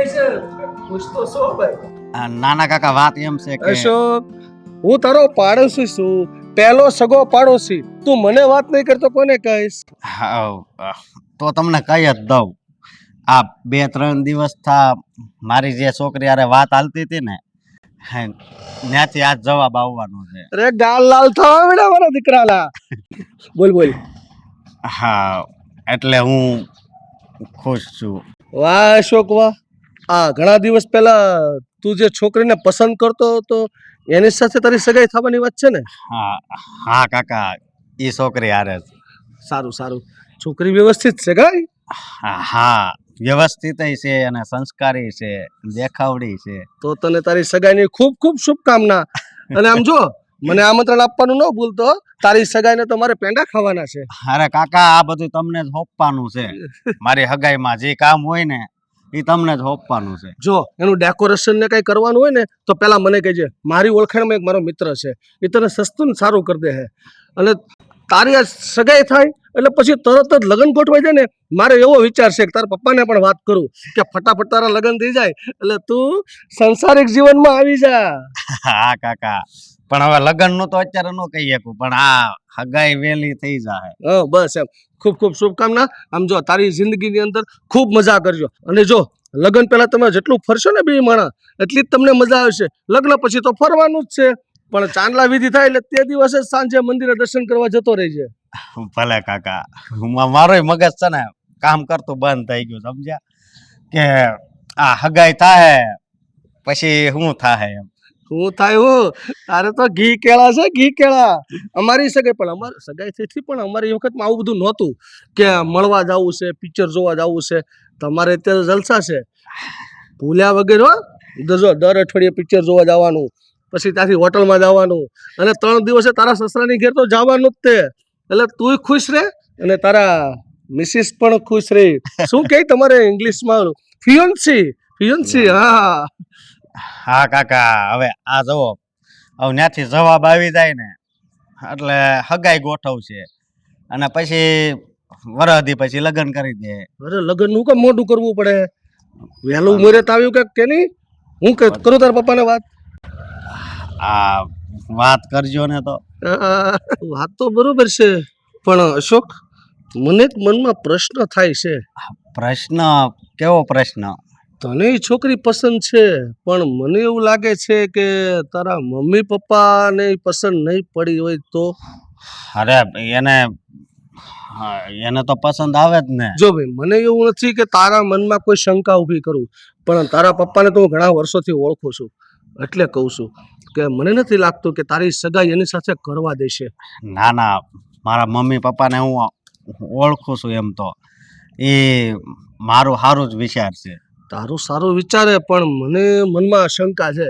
મોઢું છે ખુશ છો ભાઈ. નાના કાકા વાત એમ છે કે અશોક હું તારો પાડોશી છું. પહેલો સગો પાડોશી. તું મને વાત નહીં કરતો કોને કહીશ? હા, તો તમને કહી જ દઉં. આ બે ત્રણ દિવસ થા મારી જે છોકરી હારે વાત હાલતી હતી ને હે, ત્યાંથી આજ જવાબ આવવાનો છે. અરે ગાલ લાલ થવા મેળા મારા દીકરાલા બોલ બોલ. હા એટલે હું ખુશ છું. વાહ અશોક વાહ. આ ઘણા દિવસ પહેલા તું જે છોકરીને પસંદ કરતો હતો એની સાથે તારી સગાઈ થવાની વાત છે ને? હા હા કાકા એ છોકરી હારે સારું સારું. છોકરી વ્યવસ્થિત છે ગાય હા હા વ્યવસ્થિત છે અને સંસ્કારી છે દેખાવડી છે. તો તને તારી સગાઈની ખૂબ ખૂબ શુભકામના. અને આમ જો મને આમંત્રણ આપવાનું ન ભૂલતો તારી સગાઈને તો મારે પેંડા ખાવાના છે. અરે કાકા આ બધું તમને જ સોંપવાનું છે. મારી હગાઈમાં જે કામ હોય ને એ તમને જ સોંપવાનું છે. જો, એનું ડેકોરેશન ને કઈ કરવાનું હોય ને, તો પેલા મને કહેજે, મારી ઓળખાણમાં એક મારો મિત્ર છે. એ તને સસ્તું સારું કરી દે છે અને તારી આ સગાઈ થાય એટલે પછી તરત જ લગ્ન ગોઠવાઈ જાય ને મારે એવો વિચાર છે કે તારા પપ્પાને પણ વાત કરું કે ફટાફટ તારા લગ્ન થઈ જાય એટલે તું સંસારિક જીવનમાં આવી જા. હા કાકા. પણ હવે લગ્નનું તો અત્યારે ન કહી શકું પણ આ હગાઈ વેલી થઈ જાય હા બસ એમ. ખૂબ ખૂબ શુભકામના. આમ જો તારી જિંદગીની અંદર ખૂબ મજા કરજો. અને જો લગ્ન પહેલા તમે જેટલું ફરશો ને બે માણા એટલી જ તમને મજા આવશે. લગ્ન પછી તો ફરવાનું જ છે. પણ ચાંદલા વિધિ થાય એટલે તે દિવસે સાંજે મંદિરે દર્શન કરવા જતો રહેજે ભલે કાકા મારો મગજ છે ને કામ કરતો બંધ થઈ ગયું સમજ્યા? કે આ હગાઈ થાય પછી હું થાય એમ. હું થાય હું તારે તો ઘી કેળા છે ઘી કેળા. અમારી સગાઈ પણ અમારી સગાઈ થઈ પણ અમારી વખતમાં આવું બધું નહોતું કે મળવા જવું છે પિક્ચર જોવા જવું છે. તમારે અત્યારે જલસા છે. ભૂલ્યા વગર હો દર અઠવાડિયે પિક્ચર જોવા જવાનું. પછી ત્યાંથી હોટલમાં જવાનું. અને ત્રણ દિવસે તારા સસરાની ઘેર તો જવાનું જ તે. એટલે તુંય ખુશ રહે અને તારા મિસિસ પણ ખુશ રહે શું કહે તમારે ઇંગ્લિશમાં? ફિયોન્સી ફિયોન્સી હા હા. કાકા હવે આ જવો હવે ત્યાંથી જવાબ આવી જાય ને એટલે હગાઈ ગોઠવશે. અને પછી વરદી પછી લગ્ન કરી દે. અરે લગ્નનું કેમ મોટું કરવું પડે. વહેલું મુહૂર્ત આવ્યું કે કે નહીં? હું કે કરું તારા પપ્પાને વાત? આ વાત કરજો ને તો. વાત તો બરોબર છે પણ અશોક મને એક મનમાં પ્રશ્ન થાય છે. પ્રશ્ન કેવો પ્રશ્ન? તને છોકરી પસંદ છે પણ મને એવું લાગે છે કે તારા મમ્મી પપ્પાને પસંદ નહીં પડી હોય તો? અરે એને એને તો પસંદ આવે જ ને. જો ભાઈ મને એવું નથી કે તારા મનમાં કોઈ શંકા ઊભી કરું પણ તારા પપ્પાને તો હું ઘણા વર્ષોથી ઓળખું છું. એટલે કહું છું કે મને નથી લાગતું કે તારી સગાઈ એની સાથે કરવા દેશે. ના ના મારા મમ્મી પપ્પાને હું ઓળખું છું એમ તો. એ મારો સારો જ વિચાર છે. તારું સારું વિચારે પણ મને મનમાં શંકા છે.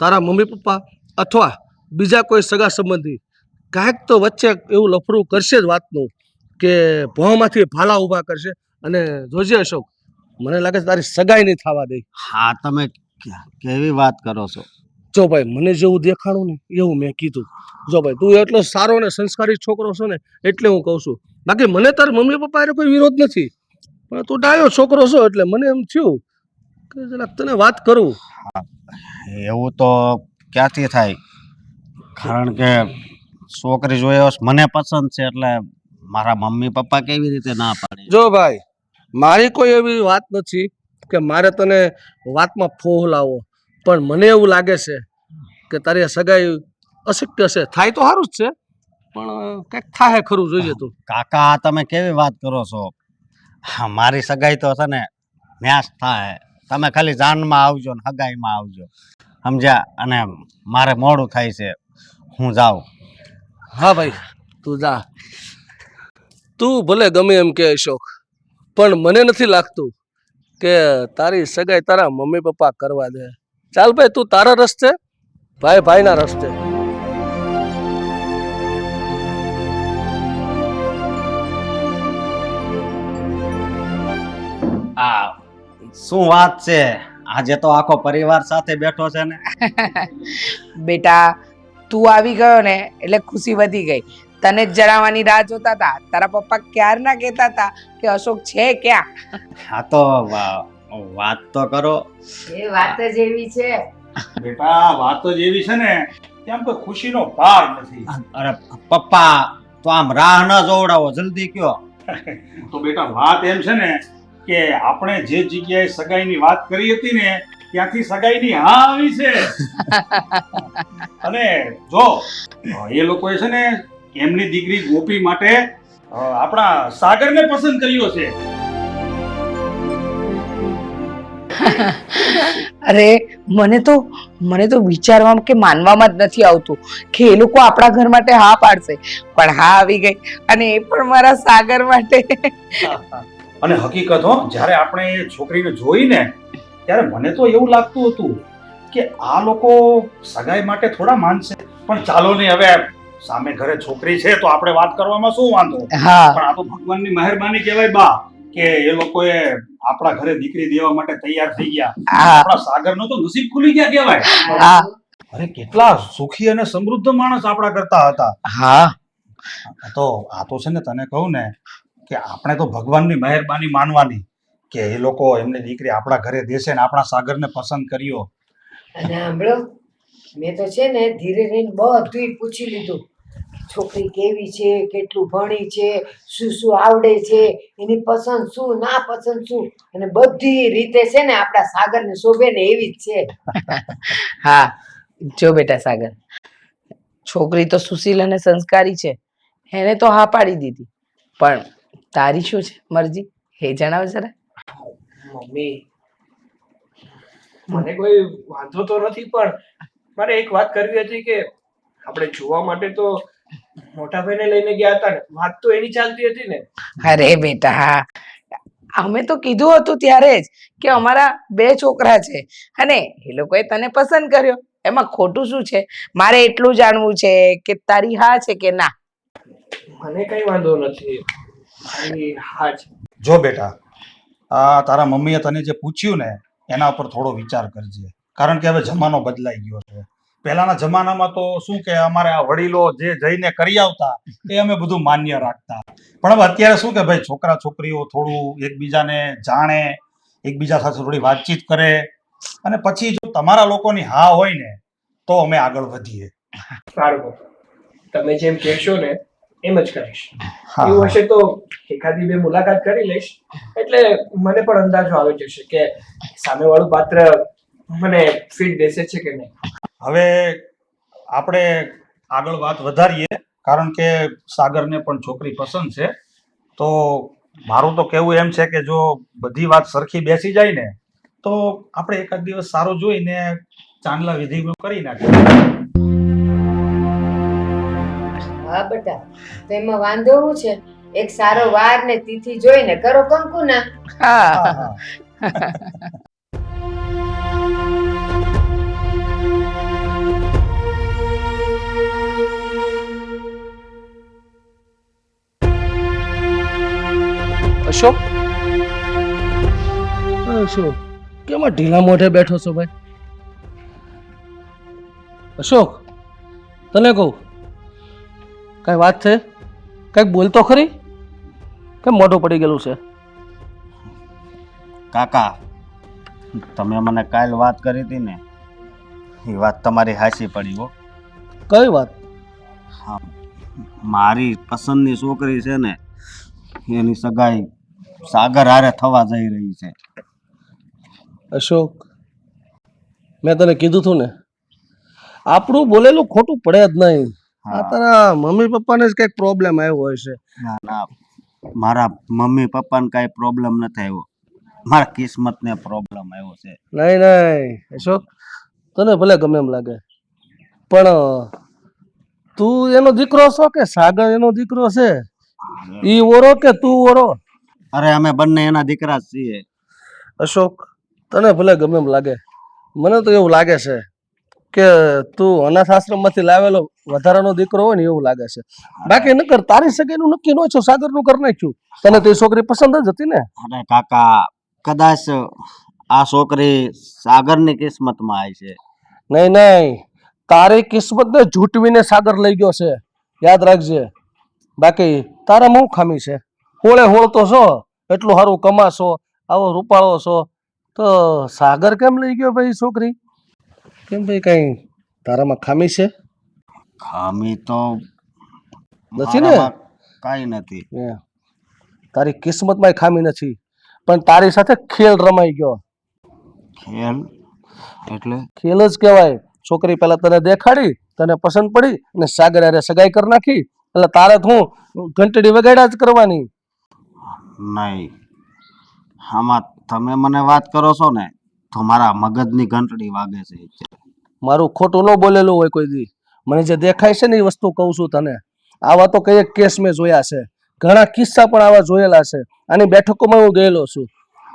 તારા મમ્મી પપ્પા અથવા બીજા કોઈ સગા સંબંધી કાંઈક તો વચ્ચે એવું લફરું કરશે જ વાતનું કે ભોમાંથી ભાલા ઊભા કરશે. અને જોજે અશોક મને લાગે છે તારી સગાઈ નહીં થવા દે. હા તમે કેવી વાત કરો છો? જો ભાઈ મને જેવું દેખાણું ને એવું મેં કીધું. જો ભાઈ તું એટલો સારો ને સંસ્કારી છોકરો છો ને એટલે હું કહું છું. બાકી મને તાર મમ્મી પપ્પા કોઈ વિરોધ નથી. પણ તું ડાયો છોકરો છો એટલે મને એમ થયું કે જરાક તને વાત કરું. એવું તો ક્યાંથી થાય? કારણ કે છોકરી જોયો મને પસંદ છે એટલે મારા મમ્મી પપ્પા કેવી રીતે ના પાડે? જો ભાઈ મારી કોઈ એવી વાત નથી. કે મારે તને વાતમાં ફોહલાવો પણ મને એવું લાગે છે કે તારી સગાઈ અશક્ય છે. થાય તો સારું જ છે પણ કંઈક થાય ખરું જોઈએ તું. કાકા તમે કેવી વાત કરો છો? મારી સગાઈ તો છે ને ન્યાસ થાય તમે ખાલી જાનમાં આવજો ને હગાઈમાં આવજો. સમજ્યા? અને મારે મોડું થાય છે. હું જાઉં. હા ભાઈ તું જા. તું ભલે ગમે એમ કે અશોક પણ મને નથી લાગતું કે તારી સગાઈ તારા મમ્મી પપ્પા કરવા દે. ચાલ ભાઈ તું તારા રસ્તે ભાઈ ભાઈના રસ્તે આ શું વાત છે? આજે તો આખો પરિવાર સાથે બેઠો છે ને. બેટા તું આવી ગયો ને એટલે ખુશી વધી ગઈ. તને જ જણાવવાની રાહ જોતા હતા તારા પપ્પા ક્યારના કહેતા હતા કે અશોક છે ક્યાં? હા તો વા- વાત તો કરો. એ વાત જ એવી છે. બેટા વાત તો જેવી છે ને તેમ કોઈ ખુશીનો પાર નથી. અરે પપ્પા તો આમ રાહ ન જોવડાવો જલ્દી કયો. તો બેટા વાત એમ છે ને કે આપણે જે જગ્યાએ સગાઈની વાત કરી હતી ને ત્યાંથી સગાઈની હા આવી છે. અને જો એ લોકોએ છે ને એમની દીકરી ગોપી માટે આપણા સાગરને પસંદ કર્યો છે. અરે મને તો મને તો વિચારવામાં કે માનવામાં જ નથી આવતું કે એ લોકો આપણા ઘર માટે હા પાડશે. પણ હા આવી ગઈ. અને એ પણ મારા સાગર માટે. અને હકીકત હો જ્યારે આપણે એ છોકરીને જોઈને ત્યારે મને તો એવું લાગતું હતું કે આ લોકો સગાઈ માટે થોડા માનશે. પણ ચાલો નહીં હવે સામે ઘરે છોકરી છે તો આપણે વાત કરવામાં શું વાંધો? હા. પણ આ તો ભગવાનની મહેરબાની કહેવાય બા કે એ લોકોએ આપણા ઘરે દીકરી દેવા માટે તૈયાર થઈ ગયા. આપણા સાગરનો તો નસીબ ખુલી ગયા કહેવાય. અરે કેટલા સુખી અને સમૃદ્ધ માણસ આપણા કરતા હતા. હા. તો આ તો છે ને તને કહું ને કે આપણે તો ભગવાનની મહેરબાની માનવાની કે એ લોકો એમની દીકરી આપણા ઘરે દેશે ને આપણા સાગરને પસંદ કર્યો. અને સાંભળો મેં તો છે ને ધીરે રહીને બધું પૂછી લીધું. છોકરી કેવી છે કેટલું ભણી છે શું શું આવડે છે એની પસંદ શું ના પસંદ શું અને બધી રીતે છે ને આપણા સાગરને શોભે ને એવી જ છે. હા જો બેટા સાગર. છોકરી તો સુશીલ અને સંસ્કારી છે એને તો હા પાડી દીધી. પણ તારી શું છે મરજી? એ જણાવ જરા. મમ્મી મને કોઈ વાંધો તો નથી પણ મારે એક વાત કરવી હતી કે આપણે જોવા માટે તો મોટા ભાઈને લઈને ગયા હતા ને વાત તો એની ચાલતી હતી ને. અરે બેટા હા. અમે તો કીધું હતું ત્યારે જ કે અમારા બે છોકરા છે અને એ લોકોએ તને પસંદ કર્યો. એમાં ખોટું શું છે? મારે એટલું જાણવું છે કે તારી હા છે કે ના? મને કઈ વાંધો નથી. હા છે. જો બેટા આ તારા મમ્મીએ તને જે પૂછ્યું ને એના ઉપર થોડો વિચાર કરજે. કારણ કે હવે જમાનો બદલાઈ ગયો છે. પહેલાના જમાનામાં તો શું કે અમારે આ વડીલો જે જઈને કરી આવતા એ અમે બધું માન્ય રાખતા. પણ હવે અત્યારે શું કે ભાઈ છોકરા છોકરીઓ થોડું એકબીજાને જાણે એકબીજા સાથે થોડી વાતચીત કરે. અને પછી જો તમારા લોકોની હા હોય ને તો અમે આગળ વધીએ. સારું તમે જેમ કહેશો ને એમ જ કરીશ. એવું હશે તો એકાદી બે મુલાકાત કરી લઈશ. એટલે મને પણ અંદાજો આવી જશે કે સામેવાળું પાત્ર મને ફીટ બેસે છે કે નહીં. હવે આપણે આગળ વાત વધારીએ કારણ કે સાગરને પણ છોકરી પસંદ છે. તો મારું તો કહેવું એમ છે કે જો બધી વાત સરખી બેસી જાય ને તો આપણે એકાદ દિવસ સારો જોઈને ચાંદલા વિધિ કરી નાખીએ. હા બેટા તો એમાં વાંધો શું છે? એક સારો વાર ને તિથિ જોઈને કરો કંકુ ના હા, અશોક? અશોક કેમ ઢીલા મોઢે બેઠો છો ભાઈ? અશોક તને કહું કઈ વાત છે? કંઈક બોલતો ખરી? કેમ મોઢું પડી ગયેલું છે? કાકા તમે મને કાલ વાત કરી હતી ને એ વાત તમારી હાસી પડી હો. કઈ વાત? હા મારી પસંદની છોકરી છે ને એની સગાઈ સાગર હારે થવા જઈ રહી છે. અશોક મેં તને કીધું તું ને આપણું બોલેલું ખોટું પડે જ નહીં. આ તારા મમ્મી પપ્પાને જ કંઈક પ્રોબ્લેમ આવ્યો હોય છે. ના ના મારા મમ્મી પપ્પાને કાંઈ પ્રોબ્લેમ નથી આવ્યો. મારા કિસ્મતને પ્રોબ્લેમ આવ્યો છે. નહીં નહીં અશોક તને ભલે ગમે એમ લાગે પણ તું એનો દીકરો છો કે સાગર એનો દીકરો છે? ઈ ઓરો કે તું ઓરો અરે અમે બંને એના દીકરા જ છીએ. અશોક તને ભલે ગમે એમ લાગે મને તો એવું લાગે છે કે તું અનાથ આશ્રમમાંથી લાવેલો વધારાનો દીકરો હોય ને એવું લાગે છે. બાકી નકર તારી સગાઈનું નક્કી ન છો સાગરનું કરી નાખ્યું. તને તો એ છોકરી પસંદ જ હતી ને? અરે કાકા કદાચ આ છોકરી સાગરની કિસ્મતમાં આવી છે. નહીં નહીં તારી કિસ્મતને ઝૂંટવીને સાગર લઈ ગયો છે. યાદ રાખજે. બાકી તારામાં હું ખામી છે? હોળે હોળ તો છો એટલું સારું કમાશો આવો રૂપાળો છો તો સાગર કેમ લઈ ગયો ભાઈ છોકરી? કેમ ભાઈ કઈ તારામાં ખામી છે? ખામી તો નથી ને? કાંઈ નથી. તારી કિસ્મતમાં ખામી નથી પણ તારી સાથે ખેલ રમાઈ ગયો. ખેલ? એટલે? ખેલ જ કહેવાય. છોકરી પહેલા તને દેખાડી તને પસંદ પડી અને સાગર અરે સગાઈ કરી નાખી. એટલે તારે તો હું ઘંટડી વગાડ્યા જ કરવાની. નહીં. આમાં તમે મને વાત કરો છો ને, તો મારા મગજની ઘંટડી વાગે છે. મારું ખોટું ન બોલેલું હોય કોઈ દી. મને જે દેખાય છે ને એ વસ્તુ કહું છું તને. આવા તો કઈ કેસ મેં જોયા છે. ઘણા કિસ્સા પણ આવા જોયેલા છે. આની બેઠકોમાં હું ગયેલો છું.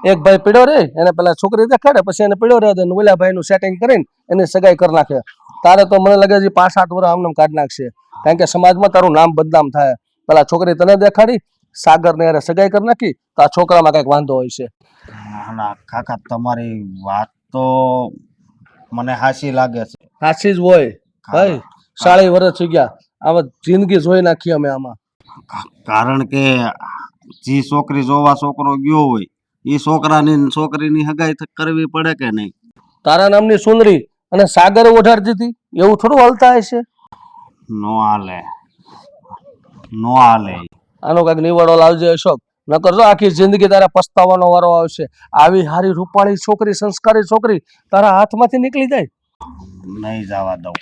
એક ભાઈ પીડ્યો રે, એને પેલા છોકરી દેખાડે, પછી એને પીડ્યો રહ્યો અને ઓલા ભાઈનું સેટિંગ કરીને એને સગાઈ કરી નાખે. તારે તો મને લાગે છે પાંચ સાત વર્ષ આમને કાઢી નાખશે. કારણ કે સમાજમાં તારું નામ બદનામ થાય. પેલા છોકરી તને દેખાડી સાગરને અરે સગાઈ કરી નાખી તો આ છોકરામાં કંઈક વાંધો હોય છે. ના કાકા તમારી વાત તો મને હાસી લાગે છે. હાસી જ હોય. ભાઈ સાડી વર્ષ થઈ ગયા. આમાં જિંદગી જોઈ નાખી અમે આમાં. કારણ કે જે છોકરી જોવા છોકરો ગયો હોય એ છોકરાની છોકરીની હગાઈ કરવી પડે કે નહીં? તારા નામની સુંદરી અને સાગરે ઓઢાર દીધી. એવું થોડું હાલતા હશે? નો હાલે. નો હાલે. આનો કાંઈક નિવાડો લાવજે અશોક. નકર જો આખી જિંદગી તારા પસ્તાવાનો વારો આવશે. આવી હારી રૂપાળી છોકરી સંસ્કારી છોકરી તારા હાથમાંથી નીકળી જાય. નહીં જવા દઉં.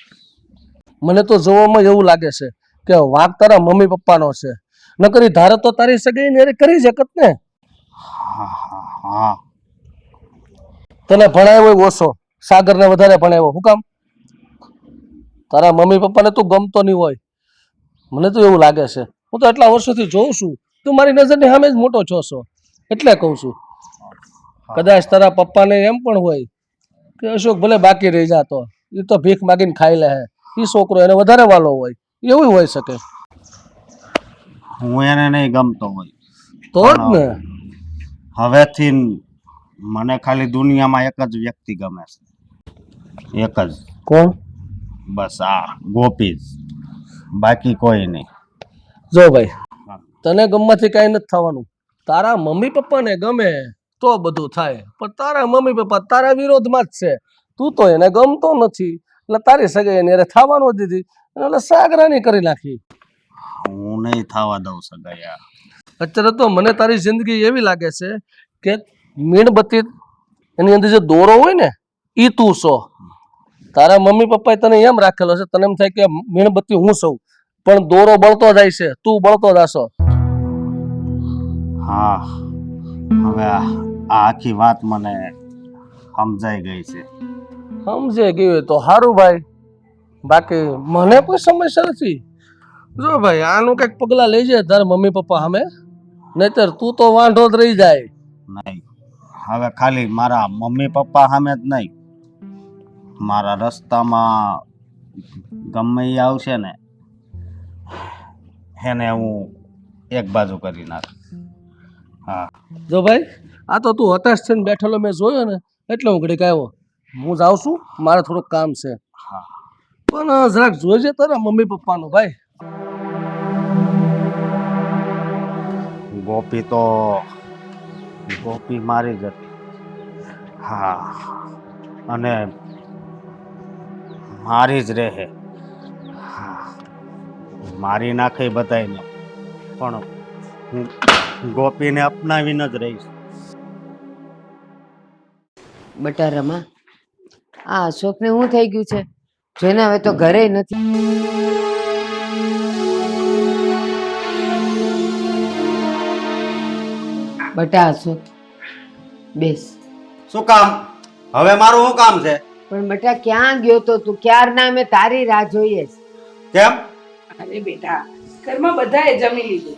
મને તો જોવામાં એવું લાગે છે કે વાંક તારા મમ્મી પપ્પાનો છે. નકર ધારે તો તારી સગાઈ ને કરી શકત ને તને ભણાવ્યો ઓછો. સાગરને વધારે ભણાવ્યો હું કામ? તારા મમ્મી પપ્પાને તું ગમતો નહીં હોય. મને તો એવું લાગે છે. હું તો એટલા વર્ષોથી જોઉં છું. તું મારી નજરની સામે જ મોટો છો છો. એટલે કહું છું. કદાચ તારા પપ્પાને એમ પણ હોય કે અશોક ભલે બાકી રહી જાતો એ તો ભીખ માગીને ખાઈ લે એ છોકરો એને વધારે વાલો હોય. એવું હોઈ શકે. હું એને નહીં ગમતો હોય. તો જ ને. હવેથી મને ખાલી દુનિયામાં એક જ વ્યક્તિ ગમે છે. એક જ. કોણ? બસ આ ગોપી બાકી કોઈ નહીં. જો ભાઈ તને ગમવાથી કાંઈ નથી થવાનું. તારા મમ્મી પપ્પાને ગમે તો બધું થાય પણ તારા મમ્મી પપ્પા તારા વિરોધમાં જ છે. તું તો એને ગમતો નથી. એટલે તારી સગાઈ એને થવાનું દીધી અને એટલે સાગરાની કરી નાખી. હું નહીં થવા દઉં સગાઈ અત્યારે તો મને તારી જિંદગી એવી લાગે છે કે મીણબત્તી એની અંદર જે દોરો હોય ને એ તું છો તારા મમ્મી પપ્પાએ તને એમ રાખેલો છે તને એમ થાય કે મીણબત્તી હું સૌ. પણ દોરો બળતો જાય છે. તું બળતો જાશો. હા હવે આ આખી વાત મને સમજાઈ ગઈ છે. સમજે ગયું તો સારું ભાઈ. બાકી મને કોઈ સમસ્યા નથી. જો ભાઈ આનું કંઈક પગલાં લઈ જાય તારા મમ્મી પપ્પા સામે. નહીતર તું તો વાંઢો જ રહી જાય. નહીં હવે ખાલી મારા મમ્મી પપ્પા સામે જ નહીં. મારા રસ્તામાં ગમે ઈ આવશે ને એને હું એક બાજુ કરી નાખ. હા. જો ભાઈ આ તો તું હતાશ થઈને બેઠેલો મેં જોયો ને એટલે હું ઘડીક આવ્યો. હું જાઉં છું મારે થોડુંક કામ છે. હા. પણ જરાક જોઈજે તારા મમ્મી પપ્પાનું ભાઈ. ગોપી તો ગોપી મારી જ હતી. હા. અને મારી જ રહે. મારી નાખે બધાને પણ હું ગોપીને અપનાવીને જ રહીશ. બટા આ અશોકને શું થઈ ગયું છે? જોઈને હવે તો ઘરે નથી. બટા અશોક બેસ. શું કામ? હવે મારું શું કામ છે? પણ બટા ક્યાં ગયો તો તું? ક્યારના અમે તારી રાહ જોઈએ. કેમ? અરે બેટા ઘરમાં બધાએ જમી લીધું.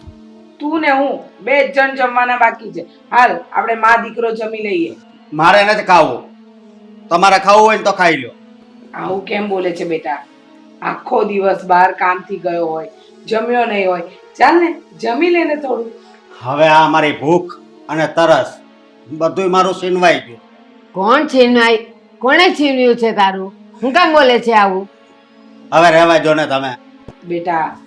તું ને હું બે જ જણ જમવાના બાકી છે. હાલ આપણે મા દીકરો જમી લઈએ. મારે નથી ખાવું. તમારે ખાવું હોય ને તો ખાઈ લો આવું કેમ બોલે છે બેટા? આખો દિવસ બહાર કામથી ગયો હોય જમ્યો નહીં હોય. ચાલ ને જમી લે ને થોડું. હવે આ મારી ભૂખ અને તરસ બધુંય મારું સીનવાઈ ગયું. કોણ છીનવાય કોણે છીનવ્યું છે તારું? હું કામ બોલે છે આવું? હવે રહેવા જો ને તમે. બેટા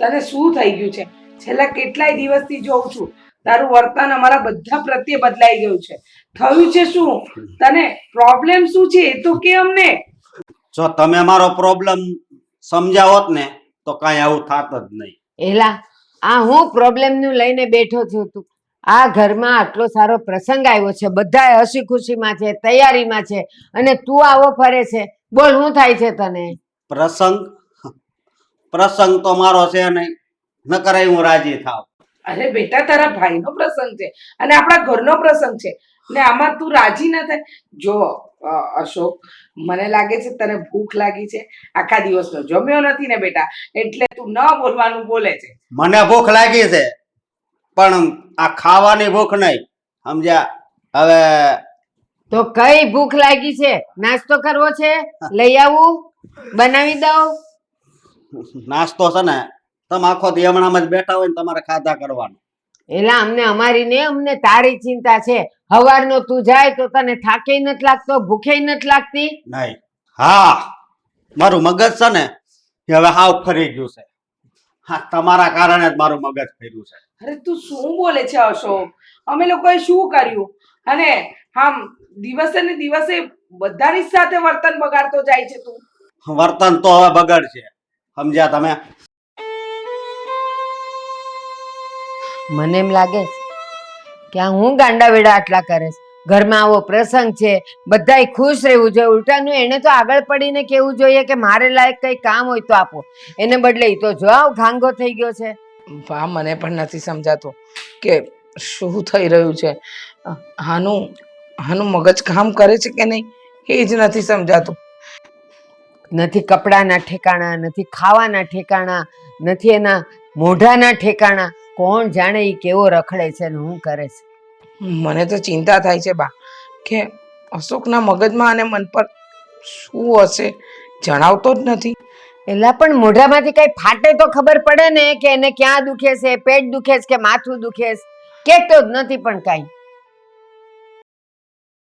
તને શું થઈ ગયું છે? છેલ્લા કેટલાય દિવસથી જોઉં છું તારું વર્તન અમારા બધા પ્રત્યે બદલાઈ ગયું છે. થયું છે શું? તને પ્રોબ્લેમ શું છે? એ તો કે અમને. જો તમે મારો પ્રોબ્લેમ સમજાવોત ને તો કાંઈ આવું થાત જ નહીં. એલા આ હું પ્રોબ્લેમનું લઈને બેઠો છું તું. આ ઘરમાં આટલો સારો પ્રસંગ આવ્યો છે. બધા હસી ખુશીમાં છે તૈયારીમાં છે અને તું આવો ફરે છે. બોલ શું થાય છે તને? પ્રસંગ પ્રસંગ તો મારો છે નહીં. ન કરાય હું રાજી થાવ. અરે બેટા તારા ભાઈનો પ્રસંગ છે અને આપણા ઘરનો પ્રસંગ છે. ને આમાં તું રાજી ન થાય. જો અશોક મને લાગે છે તને ભૂખ લાગી છે. આખા દિવસનો જમ્યો નથી ને બેટા એટલે તું ન બોલવાનું બોલે છે. મને ભૂખ લાગી છે પણ આ ખાવાની ભૂખ નહીં. સમજ્યા? હવે તો કઈ ભૂખ લાગી છે? નાસ્તો કરવો છે? લઈ આવું? બનાવી દઉં? નાસ્તો છે ને તમે આખો દી હમણાં જ બેઠા હોય ને તમારે ખાધા કરવાનું. એલા અમને અમારી ને અમને તારી ચિંતા છે. હવારનો તું જાય તો તને થાકે નથી લાગતો ભૂખે નથી લાગતી? નહીં. હા. મારું મગજ છે ને એ હવે હાવ ફરી ગયું છે. હા તમારા કારણે જ મારું મગજ ફર્યું છે. અરે તું શું બોલે છે અશોક? અમે લોકોએ શું કર્યું? અને આમ દિવસે ને દિવસે બધાની સાથે વર્તન બગાડતો જાય છે તું. વર્તન તો હવે બગડશે. સમજ્યા તમે? મને એમ લાગે કે આ હું ગાંડા વેડા આટલા કરે છે? ઘરમાં આવો પ્રસંગ છે બધાય ખુશ રહેવું જોઈએ. ઉલટાનું એને તો આગળ પડીને કેવું જોઈએ કે મારે લાયક કઈ કામ હોય તો આપો. એને બદલે ઈ તો જો આવ ઘાંગો થઈ ગયો છે. વાહ મને પણ નથી સમજાતું કે શું થઈ રહ્યું છે. હાનું હાનું મગજ કામ કરે છે કે નહીં? એ જ નથી સમજાતું. નથી કપડાના ઠેકાણા નથી ખાવાના ઠેકાણા નથી એના મોઢાના ઠેકાણા. કોણ જાણે એ કેવો રખડે છે ને હું કરે છે? મને તો ચિંતા થાય છે બા કે અશોકના મગજમાં અને મન પર શું હશે જણાવતો જ નથી. એલા પણ મોઢામાંથી કઈ ફાટે તો ખબર પડે ને કે એને ક્યાં દુખે છે પેટ દુખે છે કે માથું દુખે છે? કેતો જ નથી પણ કાંઈ.